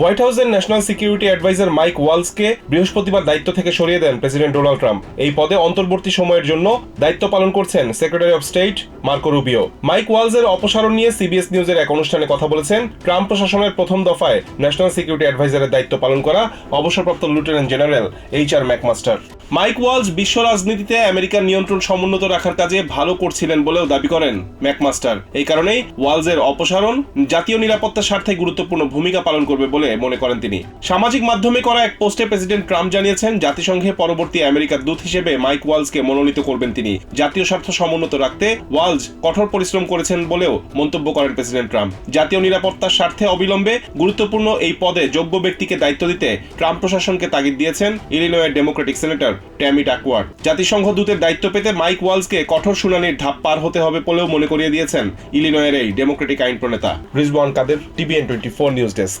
White হাউসের national security adviser Mike ওয়ালসকে বৃহস্পতিবার দায়িত্ব থেকে সরিয়ে দেন প্রেসিডেন্ট ডোনাল্ড ট্রাম্প। এই পদে অন্তর্বর্তী সময়ের জন্য দায়িত্ব পালন করছেন secretary of state Marco Rubio. Mike ওয়ালসের অপসারণ নিয়ে সিবিএস নিউজের এক অনুষ্ঠানে কথা বলেছেন ট্রাম্প প্রশাসনের প্রথম দফায় ন্যাশনাল সিকিউরিটি অ্যাডভাইজারের দায়িত্ব পালন করা অবসরপ্রাপ্ত lieutenant general H R McMaster. Mike Waltz বিশ্ব রাজনীতিতে আমেরিকার নিয়ন্ত্রণ সমুন্নত রাখার কাজে ভালো করছিলেন বলেও দাবি করেন ম্যাকমাস্টার। এই কারণেই ওয়ালসের অপসারণ জাতীয় নিরাপত্তার স্বার্থে গুরুত্বপূর্ণ ভূমিকা পালন করবে বলে মনে করেন তিনি। সামাজিক মাধ্যমে করা এক পোস্টে প্রেসিডেন্ট ট্রাম্প জানিয়েছেন, জাতিসংঘে পরবর্তী আমেরিকার দূত হিসেবে মাইক ওয়ালসকে মনোনীত করবেন তিনি। জাতীয় স্বার্থ সমুন্নত রাখতে ওয়ালস কঠোর পরিশ্রম করেছেন বলেও মন্তব্য করেন প্রেসিডেন্ট ট্রাম্প। জাতীয় নিরাপত্তার স্বার্থে অবিলম্বে গুরুত্বপূর্ণ এই পদে যোগ্য ব্যক্তিকে দায়িত্ব দিতে ট্রাম্প প্রশাসনকে তাগিদ দিয়েছেন ইলিনয়ের ডেমোক্রেটিক সেনেটর ট্যামি টাকওয়ার্ড জাতিসংঘ দূতের দায়িত্ব পেতে মাইক ওয়ালসকে কঠোর শুনানির ধাপ পার হতে হবে বলেও মনে করিয়ে দিয়েছেন ইলিনয়ের এই ডেমোক্রেটিক আইন প্রণেতা। Rizwan Kader, TVN twenty four news desk.